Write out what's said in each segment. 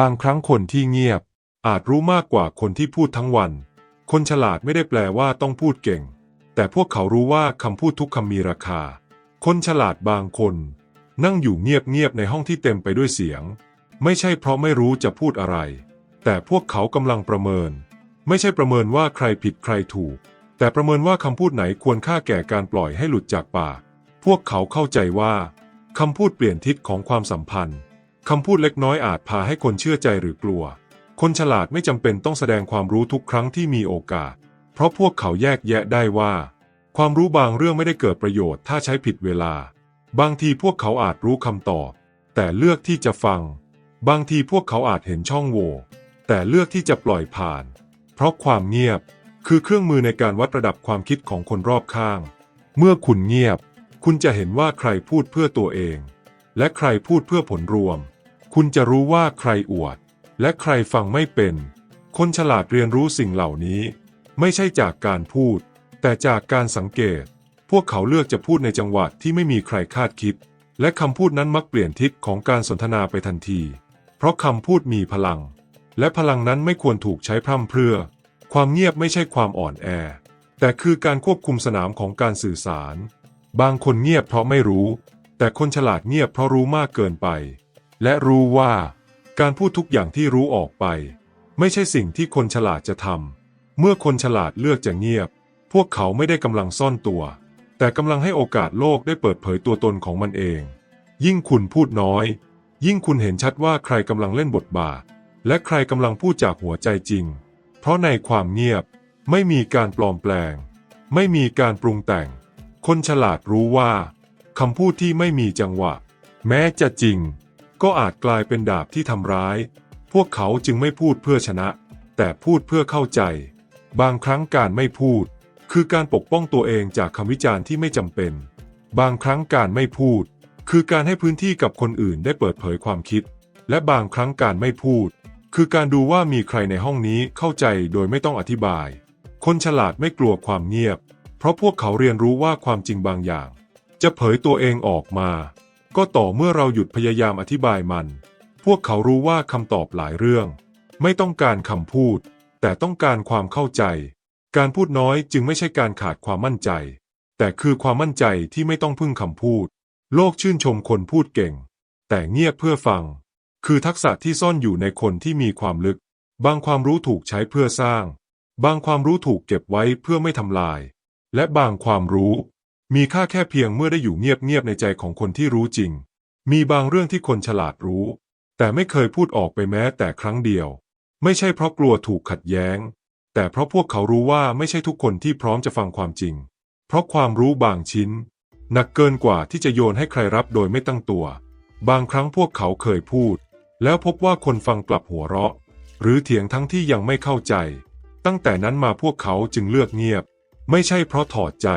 บางครั้งคนที่เงียบ อาจรู้มากกว่าคนที่พูดทั้งวัน คนฉลาดไม่ได้แปลว่าต้องพูดเก่ง แต่พวกเขารู้ว่าคำพูดทุกคำมีราคา คนฉลาดบางคน นั่งอยู่เงียบๆในห้องที่เต็มไปด้วยเสียง ไม่ใช่เพราะไม่รู้จะพูดอะไร แต่พวกเขากำลังประเมิน ไม่ใช่ประเมินว่าใครผิดใครถูก แต่ประเมินว่าคำพูดไหนควรค่าแก่การปล่อยให้หลุดจากปาก พวกเขาเข้าใจว่าคำพูดเปลี่ยนทิศของความสัมพันธ์ คำพูดเล็กน้อยอาจพาให้คนเชื่อใจหรือกลัว คนฉลาดไม่จำเป็นต้องแสดงความรู้ทุกครั้งที่มีโอกาส เพราะพวกเขาแยกแยะได้ว่า ความรู้บางเรื่องไม่ได้เกิดประโยชน์ถ้าใช้ผิดเวลา บางทีพวกเขาอาจรู้คำตอบ แต่เลือกที่จะฟัง บางทีพวกเขาอาจเห็นช่องโหว่ แต่เลือกที่จะปล่อยผ่าน เพราะความเงียบคือเครื่องมือในการวัดระดับความคิดของคนรอบข้าง เมื่อคุณเงียบ คุณจะเห็นว่าใครพูดเพื่อตัวเอง และใครพูดเพื่อผลรวม คุณจะรู้ว่าใครอวด และใครฟังไม่เป็น คนฉลาดเรียนรู้สิ่งเหล่านี้ ไม่ใช่จากการพูด แต่จากการสังเกต พวกเขาเลือกจะพูดในจังหวะที่ไม่มีใครคาดคิด และคำพูดนั้นมักเปลี่ยนทิศของการสนทนาไปทันที เพราะคำพูดมีพลัง และพลังนั้นไม่ควรถูกใช้พร่ำเพรื่อ ความเงียบไม่ใช่ความอ่อนแอ แต่คือการควบคุมสนามของการสื่อสาร บางคนเงียบเพราะไม่รู้ แต่คนฉลาดเงียบเพราะรู้มากเกินไป และรู้ว่าการพูดทุกอย่างที่รู้ออกไป ไม่ใช่สิ่งที่คนฉลาดจะทำ เมื่อคนฉลาดเลือกจะเงียบ พวกเขาไม่ได้กำลังซ่อนตัว แต่กำลังให้โอกาสโลกได้เปิดเผยตัวตนของมันเอง ยิ่งคุณพูดน้อย ยิ่งคุณเห็นชัดว่าใครกำลังเล่นบทบาท และใครกำลังพูดจากหัวใจจริง เพราะในความเงียบไม่มีการปลอมแปลง ไม่มีการปรุงแต่ง คนฉลาดรู้ว่าคำพูดที่ไม่มีจังหวะ แม้จะจริง ก็อาจกลายเป็นดาบที่ทำร้าย พวกเขาจึงไม่พูดเพื่อชนะ แต่พูดเพื่อเข้าใจ บางครั้งการไม่พูด คือการปกป้องตัวเองจากคำวิจารณ์ที่ไม่จำเป็น บางครั้งการไม่พูด คือการให้พื้นที่กับคนอื่นได้เปิดเผยความคิด และบางครั้งการไม่พูด คือการดูว่ามีใครในห้องนี้เข้าใจโดยไม่ต้องอธิบาย คนฉลาดไม่กลัวความเงียบ เพราะพวกเขาเรียนรู้ว่าความจริงบางอย่าง จะเผยตัวเองออกมา ก็ต่อเมื่อเราหยุดพยายามอธิบายมัน พวกเขารู้ว่าคำตอบหลายเรื่อง ไม่ต้องการคำพูด แต่ต้องการความเข้าใจ การพูดน้อยจึงไม่ใช่การขาดความมั่นใจ แต่คือความมั่นใจที่ไม่ต้องพึ่งคำพูด โลกชื่นชมคนพูดเก่ง แต่เงียบเพื่อฟัง คือทักษะที่ซ่อนอยู่ในคนที่มีความลึก บางความรู้ถูกใช้เพื่อสร้าง บางความรู้ถูกเก็บไว้เพื่อไม่ทำลาย และบางความรู้ มีค่าแค่เพียงเมื่อได้อยู่เงียบๆในใจของคนที่รู้จริง มีบางเรื่องที่คนฉลาดรู้ แต่ไม่เคยพูดออกไปแม้แต่ครั้งเดียว ไม่ใช่เพราะกลัวถูกขัดแย้ง แต่เพราะพวกเขารู้ว่าไม่ใช่ทุกคนที่พร้อมจะฟังความจริง เพราะความรู้บางชิ้น หนักเกินกว่าที่จะโยนให้ใครรับโดยไม่ตั้งตัว บางครั้งพวกเขาเคยพูด แล้วพบว่าคนฟังกลับหัวเราะ หรือเถียงทั้งที่ยังไม่เข้าใจ ตั้งแต่นั้นมาพวกเขาจึงเลือกเงียบ ไม่ใช่เพราะถอดใจ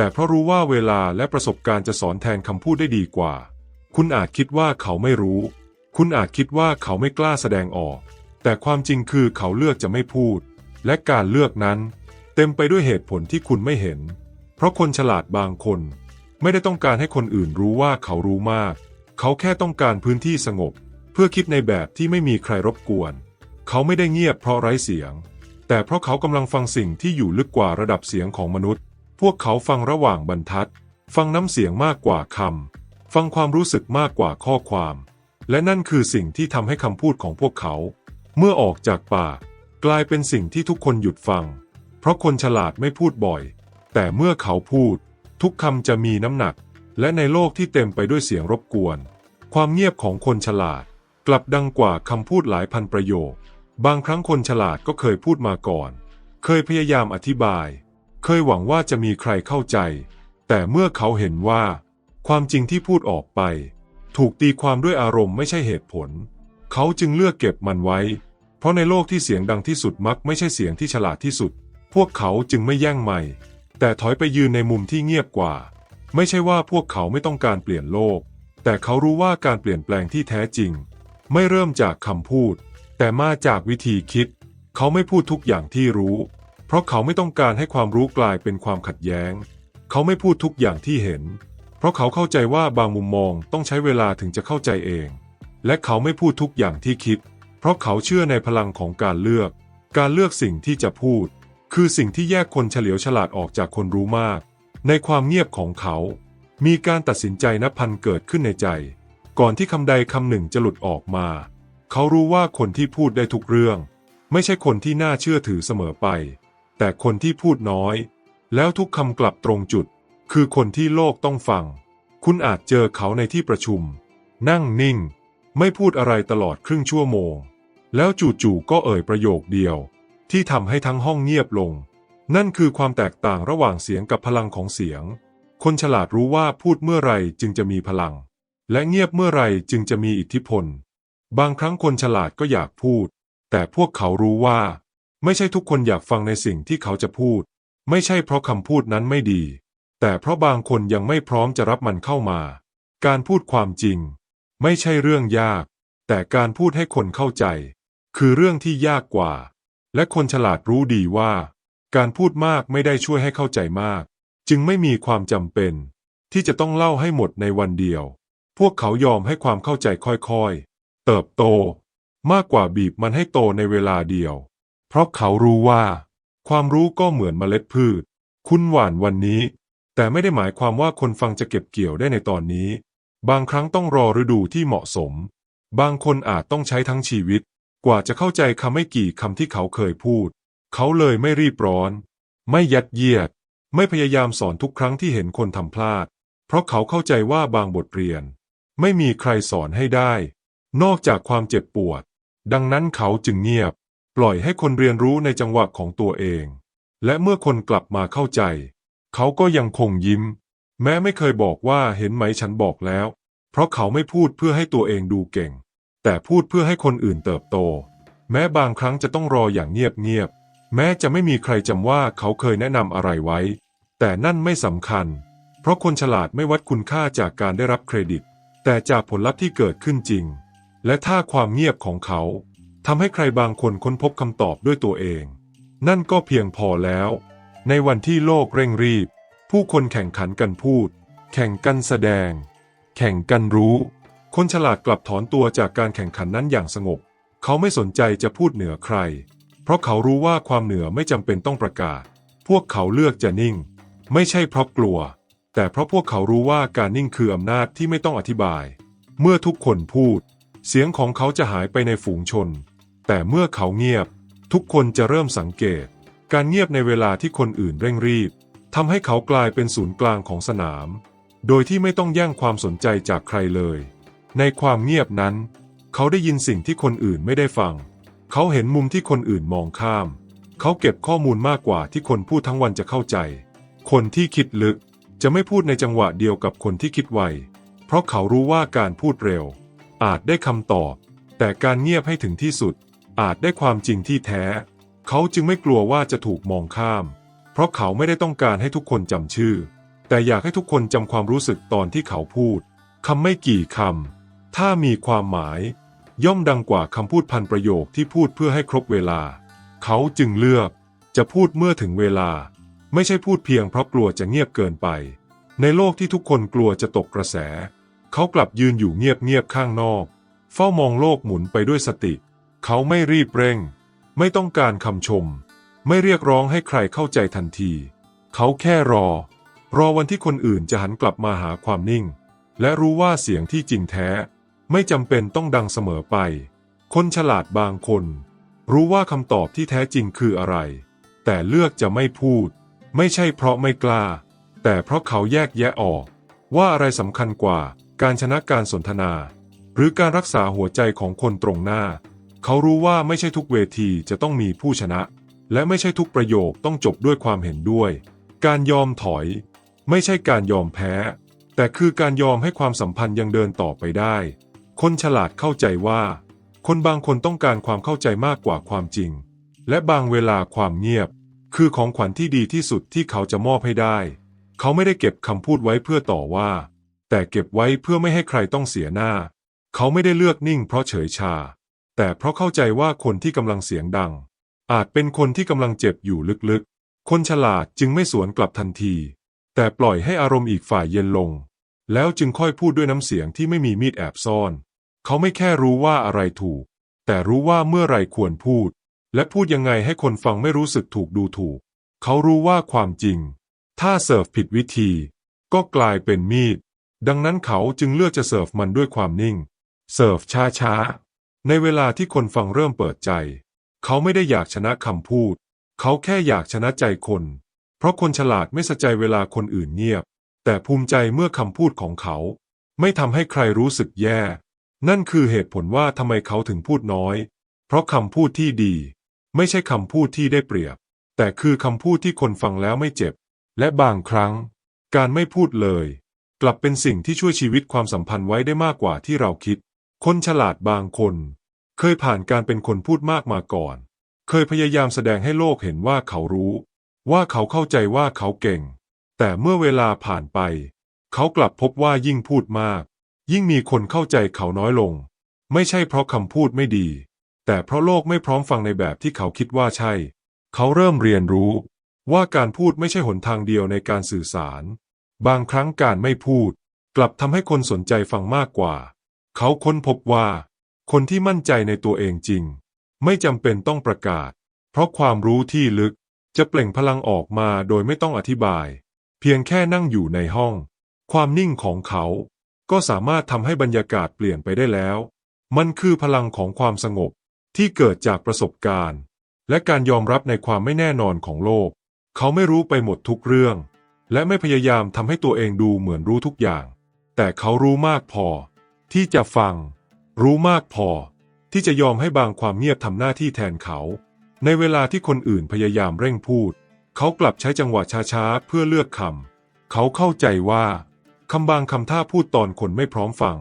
แต่เพราะรู้ว่าเวลาและประสบการณ์จะสอนแทนคำพูดได้ดีกว่า คุณอาจคิดว่าเขาไม่รู้ คุณอาจคิดว่าเขาไม่กล้าแสดงออก แต่ความจริงคือเขาเลือกจะไม่พูด และการเลือกนั้น เต็มไปด้วยเหตุผลที่คุณไม่เห็น เพราะคนฉลาดบางคน ไม่ได้ต้องการให้คนอื่นรู้ว่าเขารู้มาก เขาแค่ต้องการพื้นที่สงบ เพื่อคิดในแบบที่ไม่มีใครรบกวน เขาไม่ได้เงียบเพราะไร้เสียง แต่เพราะเขากำลังฟังสิ่งที่อยู่ลึกกว่าระดับเสียงของมนุษย์ พวกเขาฟังระหว่างบรรทัด ฟังน้ำเสียงมากกว่าคำ ฟังความรู้สึกมากกว่าข้อความ และนั่นคือสิ่งที่ทำให้คำพูดของพวกเขา เมื่อออกจากปากกลายเป็นสิ่งที่ทุกคนหยุดฟัง เพราะคนฉลาดไม่พูดบ่อย แต่เมื่อเขาพูด ทุกคำจะมีน้ำหนัก และในโลกที่เต็มไปด้วยเสียงรบกวน ความเงียบของคนฉลาด กลับดังกว่าคำพูดหลายพันประโยค บางครั้งคนฉลาดก็เคยพูดมาก่อน เคยพยายามอธิบาย ยหวังว่าจะมีใครเข้าใจ แต่เมื่อเขาเห็นว่า ความจริงที่พูดออกไป ถูกตีความด้วยอารมณ์ไม่ใช่เหตุผล เขาจึงเลือกเก็บมันไว้ เพราะในโลกที่เสียงดังที่สุดมักไม่ใช่เสียงที่ฉลาดที่สุด พวกเขาจึงไม่แย่งไม่ แต่ถอยไปยืนในมุมที่เงียบกว่า ไม่ใช่ว่าพวกเขาไม่ต้องการเปลี่ยนโลก แต่เขารู้ว่าการเปลี่ยนแปลงที่แท้จริง ไม่เริ่มจากคำพูด แต่มาจากวิธีคิด เขาไม่พูดทุกอย่างที่รู้ เพราะเขาไม่ต้องการให้ความรู้กลายเป็นความขัดแย้ง เขาไม่พูดทุกอย่างที่เห็น เพราะเขาเข้าใจว่าบางมุมมองต้องใช้เวลาถึงจะเข้าใจเอง และเขาไม่พูดทุกอย่างที่คิด เพราะเขาเชื่อในพลังของการเลือก การเลือกสิ่งที่จะพูด คือสิ่งที่แยกคนเฉลียวฉลาดออกจากคนรู้มาก ในความเงียบของเขา มีการตัดสินใจนับพันเกิดขึ้นในใจ ก่อนที่คำใดคำหนึ่งจะหลุดออกมา เขารู้ว่าคนที่พูดได้ทุกเรื่อง ไม่ใช่คนที่น่าเชื่อถือเสมอไป แต่คนที่พูดน้อย แล้วทุกคำกลับตรงจุด คือคนที่โลกต้องฟัง คุณอาจเจอเขาในที่ประชุม นั่งนิ่ง ไม่พูดอะไรตลอดครึ่งชั่วโมง แล้วจู่ๆก็เอ่ยประโยคเดียว ที่ทำให้ทั้งห้องเงียบลง นั่นคือความแตกต่างระหว่างเสียงกับพลังของเสียง คนฉลาดรู้ว่าพูดเมื่อไรจึงจะมีพลัง และเงียบเมื่อไรจึงจะมีอิทธิพล บางครั้งคนฉลาดก็อยากพูด แต่พวกเขารู้ว่า ไม่ใช่ทุกคนอยากฟังในสิ่งที่เขาจะพูด ไม่ใช่เพราะคำพูดนั้นไม่ดี แต่เพราะบางคนยังไม่พร้อมจะรับมันเข้ามา การพูดความจริง ไม่ใช่เรื่องยาก แต่การพูดให้คนเข้าใจ คือเรื่องที่ยากกว่า และคนฉลาดรู้ดีว่า การพูดมากไม่ได้ช่วยให้เข้าใจมาก จึงไม่มีความจำเป็น ที่จะต้องเล่าให้หมดในวันเดียว พวกเขายอมให้ความเข้าใจค่อยๆ เติบโต มากกว่าบีบมันให้โตในเวลาเดียว เพราะเขารู้ว่า ความรู้ก็เหมือนเมล็ดพืช คุณหว่านวันนี้ แต่ไม่ได้หมายความว่าคนฟังจะเก็บเกี่ยวได้ในตอนนี้ บางครั้งต้องรอฤดูที่เหมาะสม บางคนอาจต้องใช้ทั้งชีวิต กว่าจะเข้าใจคำไม่กี่คำที่เขาเคยพูด เขาเลยไม่รีบร้อน ไม่ยัดเยียด ไม่พยายามสอนทุกครั้งที่เห็นคนทำพลาด เพราะเขาเข้าใจว่าบางบทเรียน ไม่มีใครสอนให้ได้ นอกจากความเจ็บปวด ดังนั้นเขาจึงเงียบ ล่อยให้คนเรียนรู้ในจังหวะของตัวเอง และเมื่อคนกลับมาเข้าใจ เขาก็ยังคงยิ้ม แม้ไม่เคยบอกว่าเห็นไหมฉันบอกแล้ว เพราะเขาไม่พูดเพื่อให้ตัวเองดูเก่ง แต่พูดเพื่อให้คนอื่นเติบโต แม้บางครั้งจะต้องรออย่างเงียบๆแม้จะไม่มีใครจำว่าเขาเคยแนะนำอะไรไว้ แต่นั่นไม่สำคัญ เพราะคนฉลาดไม่วัดคุณค่าจากการได้รับเครดิต แต่จากผลลัพธ์ที่เกิดขึ้นจริง และถ้าความเงียบของเขา ทำให้ใครบางคนค้นพบคำตอบด้วยตัวเอง นั่นก็เพียงพอแล้ว ในวันที่โลกเร่งรีบ ผู้คนแข่งขันกันพูด แข่งกันแสดง แข่งกันรู้ คนฉลาดกลับถอนตัวจากการแข่งขันนั้นอย่างสงบ เขาไม่สนใจจะพูดเหนือใคร เพราะเขารู้ว่าความเหนือไม่จำเป็นต้องประกาศ พวกเขาเลือกจะนิ่ง ไม่ใช่เพราะกลัว แต่เพราะพวกเขารู้ว่าการนิ่งคืออำนาจที่ไม่ต้องอธิบาย เมื่อทุกคนพูด เสียงของเขาจะหายไปในฝูงชน แต่เมื่อเขาเงียบ ทุกคนจะเริ่มสังเกต การเงียบในเวลาที่คนอื่นเร่งรีบทำให้เขากลายเป็นศูนย์กลางของสนาม โดยที่ไม่ต้องแย่งความสนใจจากใครเลย ในความเงียบนั้น เขาได้ยินสิ่งที่คนอื่นไม่ได้ฟัง เขาเห็นมุมที่คนอื่นมองข้าม เขาเก็บข้อมูลมากกว่าที่คนพูดทั้งวันจะเข้าใจ คนที่คิดลึกจะไม่พูดในจังหวะเดียวกับคนที่คิดไว เพราะเขารู้ว่าการพูดเร็ว อาจได้คำตอบ แต่การเงียบให้ถึงที่สุด อาจได้ความจริงที่แท้ เขาจึงไม่กลัวว่าจะถูกมองข้าม เพราะเขาไม่ได้ต้องการให้ทุกคนจำชื่อ แต่อยากให้ทุกคนจำความรู้สึกตอนที่เขาพูดคำไม่กี่คำถ้ามีความหมาย ย่อมดังกว่าคำพูดพันประโยคที่พูดเพื่อให้ครบเวลา เขาจึงเลือกจะพูดเมื่อถึงเวลา ไม่ใช่พูดเพียงเพราะกลัวจะเงียบเกินไป ในโลกที่ทุกคนกลัวจะตกกระแส เขากลับยืนอยู่เงียบๆข้างนอก เฝ้ามองโลกหมุนไปด้วยสติ เขาไม่รีบเร่ง ไม่ต้องการคำชม ไม่เรียกร้องให้ใครเข้าใจทันที เขาแค่รอ รอวันที่คนอื่นจะหันกลับมาหาความนิ่ง และรู้ว่าเสียงที่จริงแท้ ไม่จำเป็นต้องดังเสมอไป คนฉลาดบางคน รู้ว่าคำตอบที่แท้จริงคืออะไร แต่เลือกจะไม่พูด ไม่ใช่เพราะไม่กล้า แต่เพราะเขาแยกแยะออก ว่าอะไรสำคัญกว่าการชนะการสนทนา หรือการรักษาหัวใจของคนตรงหน้า เขารู้ว่าไม่ใช่ทุกเวทีจะต้องมีผู้ชนะ และไม่ใช่ทุกประโยคต้องจบด้วยความเห็นด้วย การยอมถอย ไม่ใช่การยอมแพ้ แต่คือการยอมให้ความสัมพันธ์ยังเดินต่อไปได้ คนฉลาดเข้าใจว่า คนบางคนต้องการความเข้าใจมากกว่าความจริง และบางเวลาความเงียบ คือของขวัญที่ดีที่สุดที่เขาจะมอบให้ได้ เขาไม่ได้เก็บคำพูดไว้เพื่อต่อว่า แต่เก็บไว้เพื่อไม่ให้ใครต้องเสียหน้า เขาไม่ได้เลือกนิ่งเพราะเฉยชา แต่เพราะเข้าใจว่าคนที่กำลังเสียงดัง อาจเป็นคนที่กำลังเจ็บอยู่ลึกๆ คนฉลาดจึงไม่สวนกลับทันที แต่ปล่อยให้อารมณ์อีกฝ่ายเย็นลง แล้วจึงค่อยพูดด้วยน้ำเสียงที่ไม่มีมีดแอบซ่อน เขาไม่แค่รู้ว่าอะไรถูก แต่รู้ว่าเมื่อไรควรพูด และพูดยังไงให้คนฟังไม่รู้สึกถูกดูถูก เขารู้ว่าความจริง ถ้าเสิร์ฟผิดวิธี ก็กลายเป็นมีดดังนั้นเขาจึงเลือกจะเสิร์ฟมันด้วยความนิ่ง เสิร์ฟช้าๆ ในเวลาที่คนฟังเริ่มเปิดใจ เขาไม่ได้อยากชนะคำพูด เขาแค่อยากชนะใจคน เพราะคนฉลาดไม่สะใจเวลาคนอื่นเงียบ แต่ภูมิใจเมื่อคำพูดของเขา ไม่ทำให้ใครรู้สึกแย่ นั่นคือเหตุผลว่าทำไมเขาถึงพูดน้อย เพราะคำพูดที่ดี ไม่ใช่คำพูดที่ได้เปรียบ แต่คือคำพูดที่คนฟังแล้วไม่เจ็บ และบางครั้ง การไม่พูดเลย กลับเป็นสิ่งที่ช่วยชีวิตความสัมพันธ์ไว้ได้มากกว่าที่เราคิด คนฉลาดบางคน เคยผ่านการเป็นคนพูดมากมาก่อน เคยพยายามแสดงให้โลกเห็นว่าเขารู้ ว่าเขาเข้าใจว่าเขาเก่ง แต่เมื่อเวลาผ่านไป เขากลับพบว่ายิ่งพูดมาก ยิ่งมีคนเข้าใจเขาน้อยลง ไม่ใช่เพราะคำพูดไม่ดี แต่เพราะโลกไม่พร้อมฟังในแบบที่เขาคิดว่าใช่ เขาเริ่มเรียนรู้ ว่าการพูดไม่ใช่หนทางเดียวในการสื่อสาร บางครั้งการไม่พูด กลับทำให้คนสนใจฟังมากกว่า เขาค้นพบว่า คนที่มั่นใจในตัวเองจริง ไม่จำเป็นต้องประกาศ เพราะความรู้ที่ลึกจะเปล่งพลังออกมาโดยไม่ต้องอธิบาย เพียงแค่นั่งอยู่ในห้อง ความนิ่งของเขา ก็สามารถทำให้บรรยากาศเปลี่ยนไปได้แล้ว มันคือพลังของความสงบที่เกิดจากประสบการณ์ และการยอมรับในความไม่แน่นอนของโลก เขาไม่รู้ไปหมดทุกเรื่อง และไม่พยายามทำให้ตัวเองดูเหมือนรู้ทุกอย่าง แต่เขารู้มากพอ ที่จะฟัง รู้มากพอ ที่จะยอมให้บางความเงียบทำหน้าที่แทนเขา ในเวลาที่คนอื่นพยายามเร่งพูด เขากลับใช้จังหวะช้าๆ เพื่อเลือกคำเขาเข้าใจว่าคำบางคำถ้าพูดตอนคนไม่พร้อมฟัง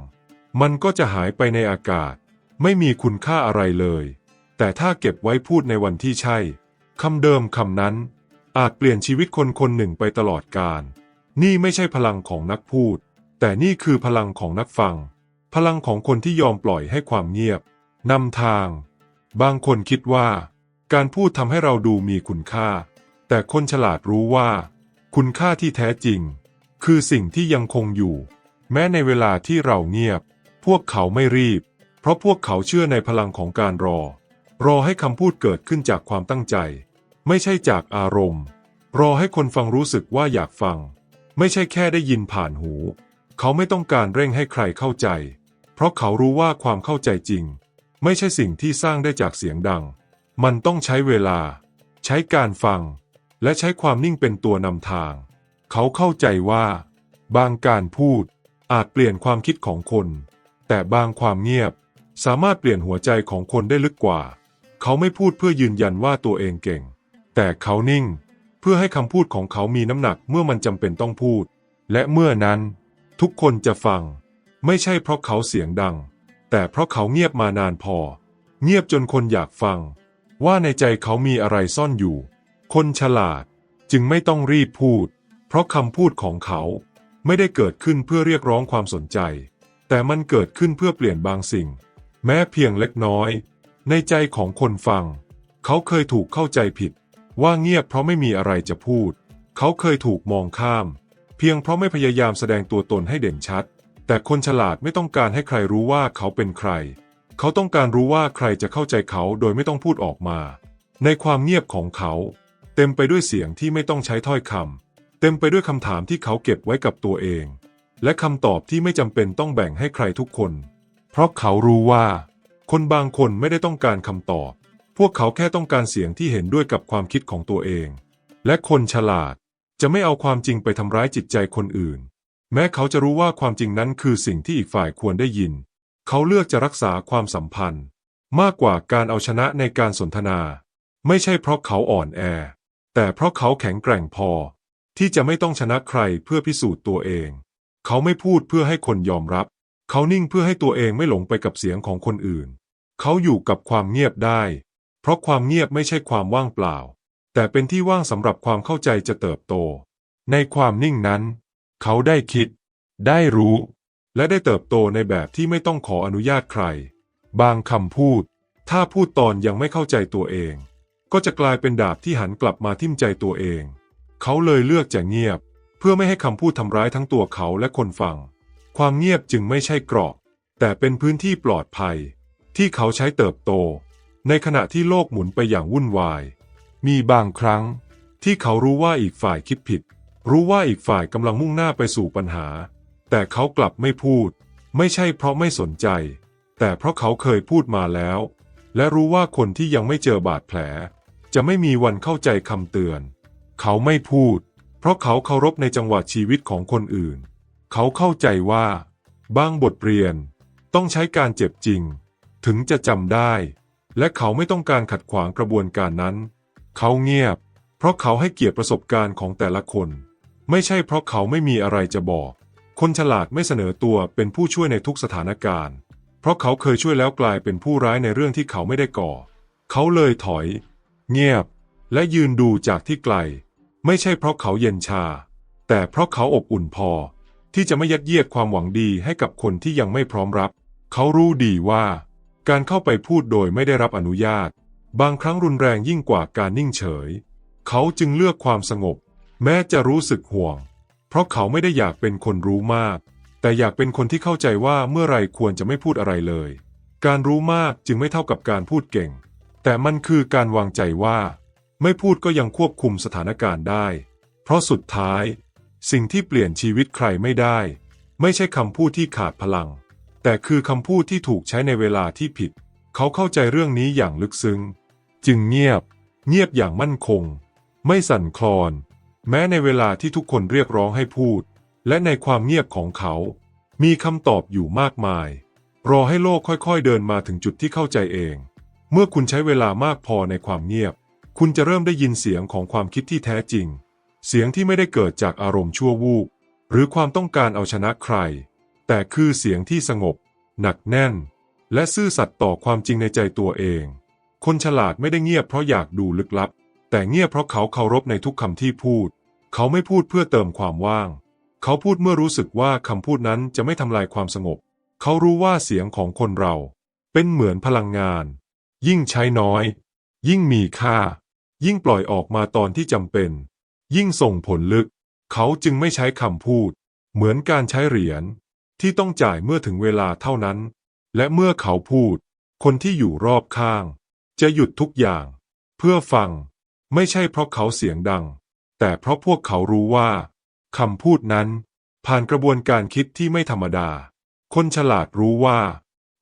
มันก็จะหายไปในอากาศ ไม่มีคุณค่าอะไรเลย แต่ถ้าเก็บไว้พูดในวันที่ใช่คำเดิมคำนั้น อาจเปลี่ยนชีวิตคนคนหนึ่งไปตลอดกาลนี่ไม่ใช่พลังของนักพูด แต่นี่คือพลังของนักฟัง พลังของคนที่ยอมปล่อยให้ความเงียบนำทาง บางคนคิดว่า การพูดทำให้เราดูมีคุณค่า แต่คนฉลาดรู้ว่า คุณค่าที่แท้จริง คือสิ่งที่ยังคงอยู่ แม้ในเวลาที่เราเงียบ พวกเขาไม่รีบ เพราะพวกเขาเชื่อในพลังของการรอ รอให้คำพูดเกิดขึ้นจากความตั้งใจ ไม่ใช่จากอารมณ์ รอให้คนฟังรู้สึกว่าอยากฟัง ไม่ใช่แค่ได้ยินผ่านหู เขาไม่ต้องการเร่งให้ใครเข้าใจ เพราะเขารู้ว่าความเข้าใจจริง ไม่ใช่สิ่งที่สร้างได้จากเสียงดัง มันต้องใช้เวลา ใช้การฟัง และใช้ความนิ่งเป็นตัวนำทาง เขาเข้าใจว่า บางการพูดอาจเปลี่ยนความคิดของคน แต่บางความเงียบสามารถเปลี่ยนหัวใจของคนได้ลึกกว่า เขาไม่พูดเพื่อยืนยันว่าตัวเองเก่ง แต่เขานิ่ง เพื่อให้คำพูดของเขามีน้ำหนักเมื่อมันจำเป็นต้องพูด และเมื่อนั้น ทุกคนจะฟัง ไม่ใช่เพราะเขาเสียงดัง แต่เพราะเขาเงียบมานานพอ เงียบจนคนอยากฟัง ว่าในใจเขามีอะไรซ่อนอยู่ คนฉลาดจึงไม่ต้องรีบพูด เพราะคำพูดของเขาไม่ได้เกิดขึ้นเพื่อเรียกร้องความสนใจ แต่มันเกิดขึ้นเพื่อเปลี่ยนบางสิ่ง แม้เพียงเล็กน้อย ในใจของคนฟัง เขาเคยถูกเข้าใจผิด ว่าเงียบเพราะไม่มีอะไรจะพูด เขาเคยถูกมองข้าม เพียงเพราะไม่พยายามแสดงตัวตนให้เด่นชัด แต่คนฉลาดไม่ต้องการให้ใครรู้ว่าเขาเป็นใคร เขาต้องการรู้ว่าใครจะเข้าใจเขาโดยไม่ต้องพูดออกมา ในความเงียบของเขา เต็มไปด้วยเสียงที่ไม่ต้องใช้ถ้อยคำเต็มไปด้วยคำถามที่เขาเก็บไว้กับตัวเอง และคำตอบที่ไม่จำเป็นต้องแบ่งให้ใครทุกคน เพราะเขารู้ว่า คนบางคนไม่ได้ต้องการคำตอบ พวกเขาแค่ต้องการเสียงที่เห็นด้วยกับความคิดของตัวเอง และคนฉลาดจะไม่เอาความจริงไปทำร้ายจิตใจคนอื่น แม้เขาจะรู้ว่าความจริงนั้นคือสิ่งที่อีกฝ่ายควรได้ยิน เขาเลือกจะรักษาความสัมพันธ์ มากกว่าการเอาชนะในการสนทนา ไม่ใช่เพราะเขาอ่อนแอ แต่เพราะเขาแข็งแกร่งพอ ที่จะไม่ต้องชนะใครเพื่อพิสูจน์ตัวเอง เขาไม่พูดเพื่อให้คนยอมรับ เขานิ่งเพื่อให้ตัวเองไม่หลงไปกับเสียงของคนอื่น เขาอยู่กับความเงียบได้ เพราะความเงียบไม่ใช่ความว่างเปล่า แต่เป็นที่ว่างสำหรับความเข้าใจจะเติบโต ในความนิ่งนั้น เขาได้คิด ได้รู้ และได้เติบโตในแบบที่ไม่ต้องขออนุญาตใคร บางคำพูด ถ้าพูดตอนยังไม่เข้าใจตัวเอง ก็จะกลายเป็นดาบที่หันกลับมาทิ่มใจตัวเอง เขาเลยเลือกจะเงียบ เพื่อไม่ให้คำพูดทำร้ายทั้งตัวเขาและคนฟัง ความเงียบจึงไม่ใช่กราะแต่เป็นพื้นที่ปลอดภัย ที่เขาใช้เติบโต ในขณะที่โลกหมุนไปอย่างวุ่นวาย มีบางครั้งที่เขารู้ว่าอีกฝ่ายคิดผิด รู้ว่าอีกฝ่ายกำลังมุ่งหน้าไปสู่ปัญหา แต่เขากลับไม่พูด ไม่ใช่เพราะไม่สนใจ แต่เพราะเขาเคยพูดมาแล้ว และรู้ว่าคนที่ยังไม่เจอบาดแผล จะไม่มีวันเข้าใจคำเตือน เขาไม่พูด เพราะเขาเคารพในจังหวะชีวิตของคนอื่น เขาเข้าใจว่า บางบทเรียน ต้องใช้การเจ็บจริง ถึงจะจำได้ และเขาไม่ต้องการขัดขวางกระบวนการนั้น เขาเงียบ เพราะเขาให้เกียรติประสบการณ์ของแต่ละคน ไม่ใช่เพราะเขาไม่มีอะไรจะบอก คนฉลาดไม่เสนอตัวเป็นผู้ช่วยในทุกสถานการณ์ เพราะเขาเคยช่วยแล้วกลายเป็นผู้ร้ายในเรื่องที่เขาไม่ได้ก่อ เขาเลยถอย เงียบ และยืนดูจากที่ไกล ไม่ใช่เพราะเขาเย็นชา แต่เพราะเขาอบอุ่นพอ ที่จะไม่ยัดเยียดความหวังดีให้กับคนที่ยังไม่พร้อมรับ เขารู้ดีว่า การเข้าไปพูดโดยไม่ได้รับอนุญาต บางครั้งรุนแรงยิ่งกว่าการนิ่งเฉย เขาจึงเลือกความสงบ แม้จะรู้สึกห่วง เพราะเขาไม่ได้อยากเป็นคนรู้มาก แต่อยากเป็นคนที่เข้าใจว่าเมื่อไรควรจะไม่พูดอะไรเลย การรู้มากจึงไม่เท่ากับการพูดเก่ง แต่มันคือการวางใจว่า ไม่พูดก็ยังควบคุมสถานการณ์ได้ เพราะสุดท้าย สิ่งที่เปลี่ยนชีวิตใครไม่ได้ ไม่ใช่คำพูดที่ขาดพลัง แต่คือคำพูดที่ถูกใช้ในเวลาที่ผิด เขาเข้าใจเรื่องนี้อย่างลึกซึ้ง จึงเงียบ เงียบอย่างมั่นคง ไม่สั่นคลอน แม้ในเวลาที่ทุกคนเรียกร้องให้พูด และในความเงียบของเขา มีคำตอบอยู่มากมาย รอให้โลกค่อยๆเดินมาถึงจุดที่เข้าใจเอง เมื่อคุณใช้เวลามากพอในความเงียบ คุณจะเริ่มได้ยินเสียงของความคิดที่แท้จริง เสียงที่ไม่ได้เกิดจากอารมณ์ชั่ววูบหรือความต้องการเอาชนะใคร แต่คือเสียงที่สงบ หนักแน่น และซื่อสัตย์ต่อความจริงในใจตัวเอง คนฉลาดไม่ได้เงียบเพราะอยากดูลึกลับ แต่เงียบเพราะเขาเคารพในทุกคำที่พูด เขาไม่พูดเพื่อเติมความว่าง เขาพูดเมื่อรู้สึกว่าคำพูดนั้นจะไม่ทำลายความสงบ เขารู้ว่าเสียงของคนเรา เป็นเหมือนพลังงาน ยิ่งใช้น้อย ยิ่งมีค่า ยิ่งปล่อยออกมาตอนที่จำเป็น ยิ่งส่งผลลึก เขาจึงไม่ใช้คำพูด เหมือนการใช้เหรียญที่ต้องจ่ายเมื่อถึงเวลาเท่านั้น และเมื่อเขาพูด คนที่อยู่รอบข้าง จะหยุดทุกอย่าง เพื่อฟัง ไม่ใช่เพราะเขาเสียงดัง แต่เพราะพวกเขารู้ว่าคำพูดนั้น ผ่านกระบวนการคิดที่ไม่ธรรมดา คนฉลาดรู้ว่า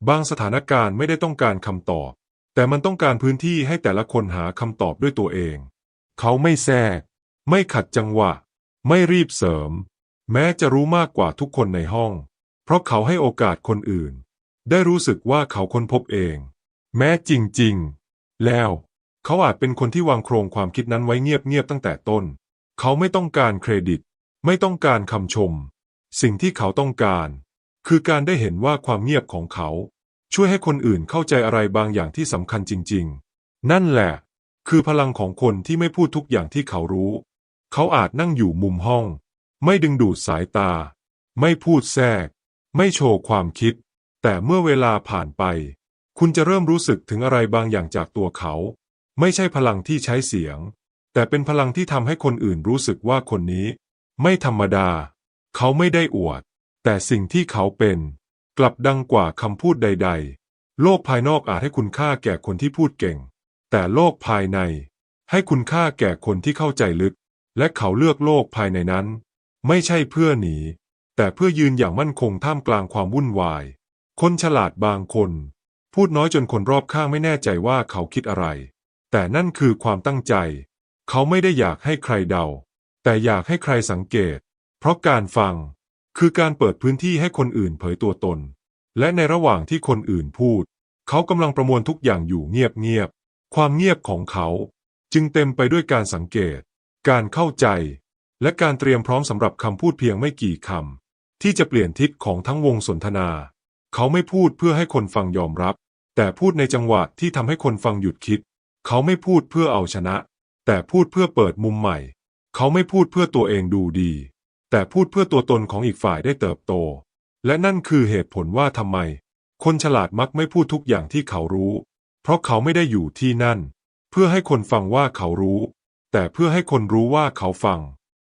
บางสถานการณ์ไม่ได้ต้องการคำตอบ แต่มันต้องการพื้นที่ให้แต่ละคนหาคำตอบด้วยตัวเอง เขาไม่แทรก ไม่ขัดจังหวะ ไม่รีบเสริม แม้จะรู้มากกว่าทุกคนในห้อง เพราะเขาให้โอกาสคนอื่น ได้รู้สึกว่าเขาค้นพบเอง แม้จริง ๆ แล้ว เขาอาจเป็นคนที่วางโครงความคิดนั้นไว้เงียบๆตั้งแต่ต้น เขาไม่ต้องการเครดิต ไม่ต้องการคำชม สิ่งที่เขาต้องการ คือการได้เห็นว่าความเงียบของเขา ช่วยให้คนอื่นเข้าใจอะไรบางอย่างที่สำคัญจริง ๆ นั่นแหละ คือพลังของคนที่ไม่พูดทุกอย่างที่เขารู้ เขาอาจนั่งอยู่มุมห้อง ไม่ดึงดูดสายตา ไม่พูดแทรก ไม่โชว์ความคิด แต่เมื่อเวลาผ่านไป คุณจะเริ่มรู้สึกถึงอะไรบางอย่างจากตัวเขา ไม่ใช่พลังที่ใช้เสียง แต่เป็นพลังที่ทำให้คนอื่นรู้สึกว่าคนนี้ ไม่ธรรมดา เขาไม่ได้อวด แต่สิ่งที่เขาเป็น กลับดังกว่าคำพูดใด ๆ โลกภายนอกอาจให้คุณค่าแก่คนที่พูดเก่ง แต่โลกภายใน ให้คุณค่าแก่คนที่เข้าใจลึก และเขาเลือกโลกภายในนั้น ไม่ใช่เพื่อหนี แต่เพื่อยืนอย่างมั่นคงท่ามกลางความวุ่นวาย คนฉลาดบางคน พูดน้อยจนคนรอบข้างไม่แน่ใจว่าเขาคิดอะไร แต่นั่นคือความตั้งใจ เขาไม่ได้อยากให้ใครเดา แต่อยากให้ใครสังเกต เพราะการฟัง คือการเปิดพื้นที่ให้คนอื่นเผยตัวตน และในระหว่างที่คนอื่นพูด เขากำลังประมวลทุกอย่างอยู่เงียบๆความเงียบของเขา จึงเต็มไปด้วยการสังเกต การเข้าใจ และการเตรียมพร้อมสำหรับคำพูดเพียงไม่กี่คำที่จะเปลี่ยนทิศของทั้งวงสนทนา เขาไม่พูดเพื่อให้คนฟังยอมรับ แต่พูดในจังหวะที่ทำให้คนฟังหยุดคิด เขาไม่พูดเพื่อเอาชนะ แต่พูดเพื่อเปิดมุมใหม่ เขาไม่พูดเพื่อตัวเองดูดี แต่พูดเพื่อตัวตนของอีกฝ่ายได้เติบโต และนั่นคือเหตุผลว่าทำไม คนฉลาดมักไม่พูดทุกอย่างที่เขารู้ เพราะเขาไม่ได้อยู่ที่นั่น เพื่อให้คนฟังว่าเขารู้ แต่เพื่อให้คนรู้ว่าเขาฟัง